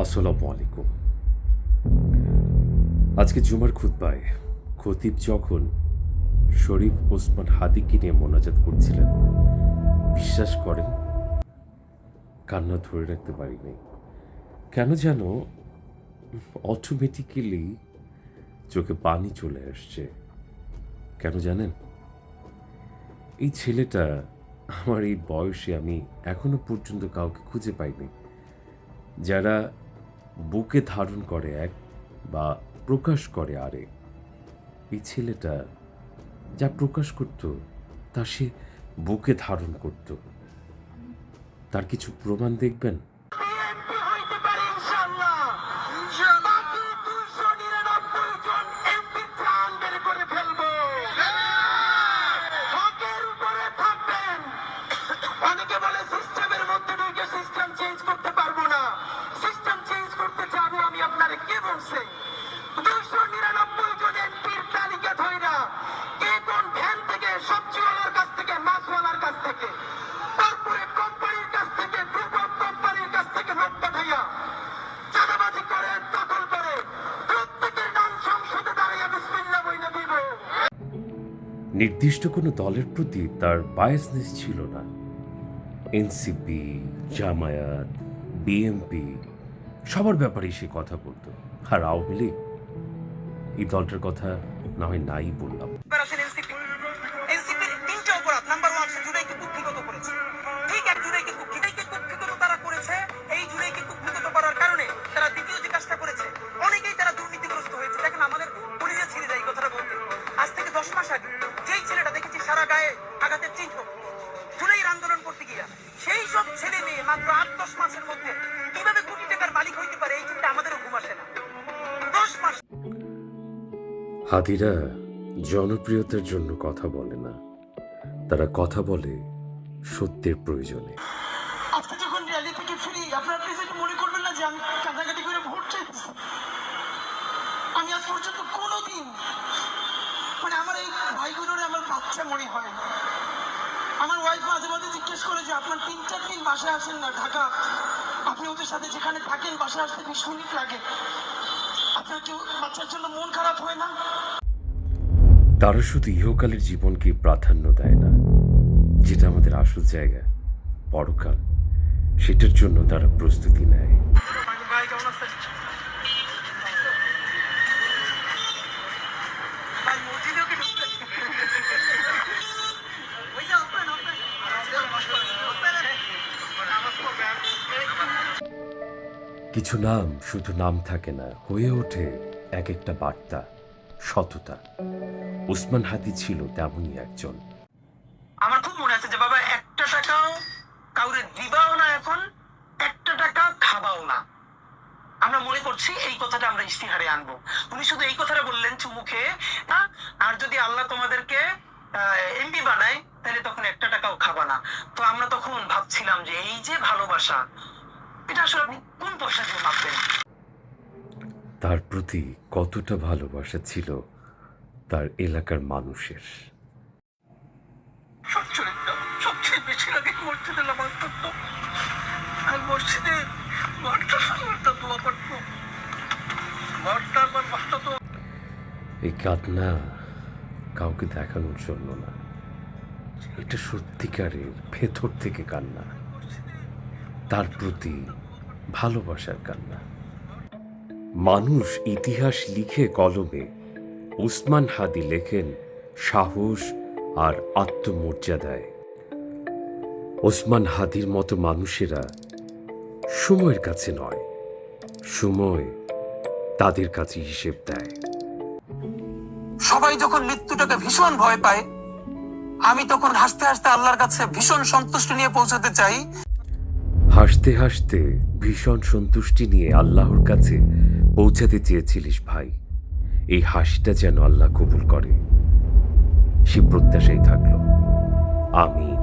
আসসালামু আলাইকুম আজকে জুমার খুতবায় খতিব যখন শরীফ ওসমান হাদিকে নিয়ে মোনাজাত করছিলেন, বিশ্বাস করেন? কান্না ধরে রাখতে পারিনি। কেন যেন অটোমেটিক্যালি চোখে পানি চলে আসছে। কেন জানেন? এই ছেলেটা আমার এই বয়সে আমি এখনও পর্যন্ত কাউকে খুঁজে পাইনি। যারা বুকে ধারণ করে এক বা প্রকাশ করে আরেক। এই ছেলেটা যা প্রকাশ করত, তা সে বুকে ধারণ করত। তার কিছু প্রমাণ দেখবেন? থেকে কর্পোরেট কোম্পানির কাছ থেকে গ্রুপ অফ কোম্পানির কাছ থেকে লোক পাঠাইয়া চাঁদাবাজি করে দখল করে প্রত্যেকের নাম সংসদে দাঁড়িয়ে বইলে দিব। নির্দিষ্ট কোনো দলের প্রতি তার বায়াসনেস ছিল না। এনসিপি জামায়াত বিএমপি সবার ব্যাপারেই সে কথা বলতো। আর আওয়ামী লীগ এই দলটার কথা না হয় নাই বললাম। আঘাতের চিহ্ন। জুলাইয়ের আন্দোলন করতে গিয়া সেই সব ছেলে মেয়ে মাত্র আট দশ মাসের মধ্যে কীভাবে কোটি টাকার মালিক হইতে পারে এই চিন্তা আমাদেরও ঘুম আসে না। দশ মাস হাদিরা জনপ্রিয়তার জন্য কথা বলে না। তারা কথা বলে সত্যের প্রয়োজনে। আজকে যখন র্যালি থেকে ফিরি আপনারা প্লিজ একটু মনে করবেন না যে আমি কাঁদাকাটি করে ভোট চাইছি আমি আজ পর্যন্ত কোনোদিন এই ভাইগুলোর আমার বাচ্চা মনে হয় আমার ওয়াইফ মাঝে মাঝে জিজ্ঞেস করে যে আপনার তিন চার দিন বাসায় আসেন না ঢাকা? আপনি ওদের সাথে যেখানে থাকেন বাসায় আসতে বিশ মিনিট লাগে। আপনার কেউ বাচ্চার জন্য মন খারাপ হয় না? তারা শুধু ইহকালের জীবনকে প্রাধান্য দেয় না যেটা আমাদের আসল জায়গা পরকাল সেটার জন্য তারা প্রস্তুতি নেয়। কিছু নাম শুধু নাম থাকে না, হয়ে ওঠে এক একটা বার্তা, সততা। উসমান হাদি ছিল তেমনই একজন। আমার খুব মনে আছে যে, বাবা, একটা টাকাও কাউরে দিবাও না এখন, একটা টাকা খাবাও না। আমরা মনে করছি এই কথাটা আমরা ইস্তিহারে আনব। উনি শুধু এই কথাটা বললেন চুমুখে আর যদি আল্লাহ তোমাদেরকে এমপি বানায়, তাহলে তখন একটা টাকাও খাবা না। তো আমরা তখন ভাবছিলাম যে, এই যে ভালোবাসা, এটা আসলে তার প্রতি কতটা ভালোবাসা ছিল তার এলাকার মানুষের। সবচেয়ে বেশি লাগে মসজিদে নামাজ পড়তো আর মসজিদে ঘরটা ঘরটা দোয়া করতো ঘরটা আমার বাসটা তো এই কান্না কাউকে দেখানোর জন্য না। এটা সত্যিকারের ভেতর থেকে কান্না। তার প্রতি ভালোবাসার কান্না। মানুষ ইতিহাস লিখে কলমে উসমান হাদি লেখেন সাহস আর আত্মমর্যাদায়। ওসমান হাদির মতো মানুষেরা সময়ের কাছে নয়, সময় তাদের কাছে হিসেব দেয়। সবাই যখন মৃত্যুটাকে ভীষণ ভয় পায়, আমি তখন হাসতে হাসতে আল্লাহর কাছে ভীষণ সন্তুষ্ট নিয়ে পৌঁছাতে চাই। হাসতে হাসতে ভীষণ সন্তুষ্টি নিয়ে আল্লাহর কাছে পৌঁছাতে চেয়েছিলিস ভাই। এই হাসিটা যেন আল্লাহ কবুল করে। সে প্রত্যাশাই থাকল। আমিন।